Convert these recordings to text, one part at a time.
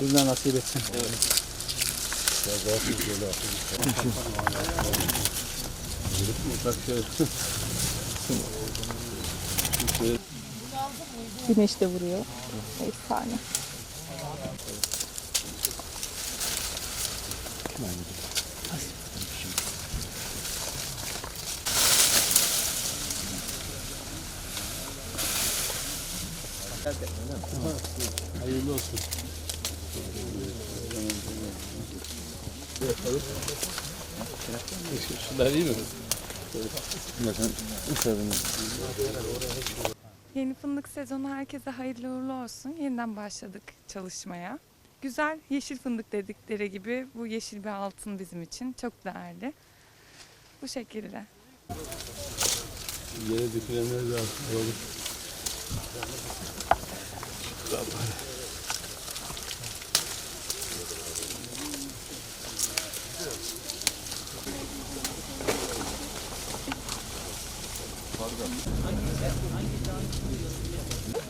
Bismillah nasip etsin. Güneş de vuruyor. Efsane. Hayırlı olsun. Şunlar iyi mi? Yeni fındık sezonu herkese hayırlı uğurlu olsun. Yeniden başladık çalışmaya. Güzel yeşil fındık dedikleri gibi bu yeşil bir altın bizim için. Çok değerli. Bu şekilde. Yere dökülenler de. Bu da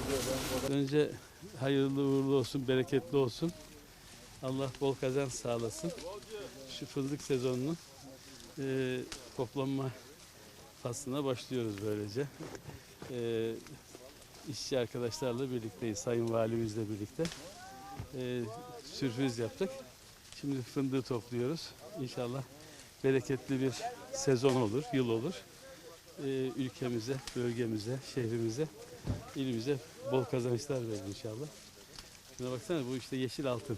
Önce hayırlı uğurlu olsun, bereketli olsun. Allah bol kazanç sağlasın. Şu fındık sezonunun e, toplanma faslına başlıyoruz böylece. E, işçi arkadaşlarla birlikteyiz, Sayın Valimizle birlikte. E, sürpriz yaptık. Şimdi fındığı topluyoruz. İnşallah bereketli bir sezon olur, yıl olur. E, ülkemize, bölgemize, şehrimize, ilimize bol kazançlar verir inşallah. Şuna baksana bu işte yeşil altın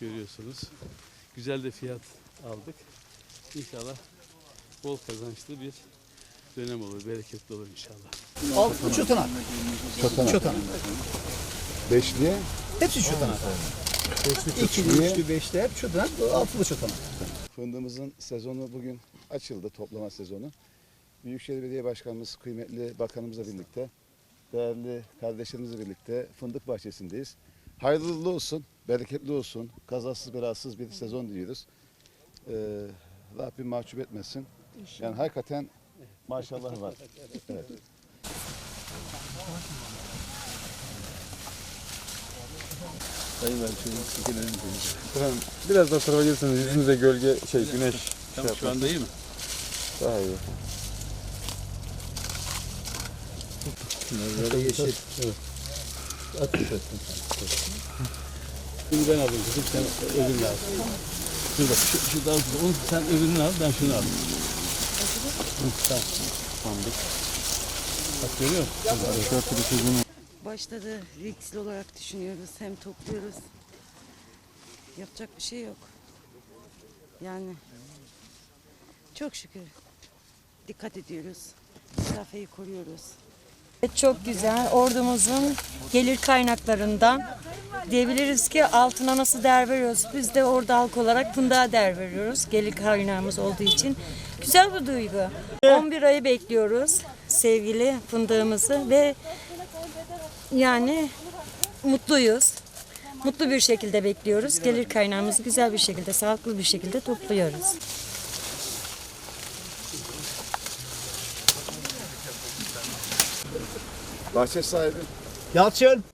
görüyorsunuz. Güzel de fiyat aldık. İnşallah bol kazançlı bir dönem olur, bereketli olur inşallah. Altı çotanak. Çotanak. Çotanak. Beşliye Hepsi çotanak. İkili, üçlü, beşli hep çotanak. Altılı çotanak. fındığımızın sezonu bugün açıldı, toplama sezonu. Büyükşehir Belediye Başkanımız, kıymetli bakanımızla birlikte, değerli kardeşlerimizle birlikte fındık bahçesindeyiz. Hayırlı olsun, bereketli olsun, kazasız belasız bir sezon diliyoruz. Ee, Rabbim mahcup etmesin. Yani hakikaten maşallah var. Evet. Efendim, biraz da tarafa gelirseniz yüzünüze gölge, şey güneş Tamam, şu anda iyi mi? daha iyi. Yeşil. Bunu ben alayım kızım, sen öbürünü al. Dur bak, şu, şu daha güzel. Onu sen öbürünü al, ben şunu alayım. Tamam. Sandık. Bak görüyor musun? başladı. Riskli olarak düşünüyoruz. Hem topluyoruz. Yapacak bir şey yok. Yani çok şükür dikkat ediyoruz. Mesafeyi koruyoruz. Çok güzel. Ordumuzun gelir kaynaklarından diyebiliriz ki altına nasıl değer veriyoruz. Biz de orada halk olarak fındığa değer veriyoruz. Gelir kaynağımız olduğu için. Güzel bir duygu. 11 ayı bekliyoruz sevgili fındığımızı ve yani mutluyuz. Mutlu bir şekilde bekliyoruz. Gelir kaynağımızı güzel bir şekilde, sağlıklı bir şekilde topluyoruz. Bahçe sahibi Yalçın.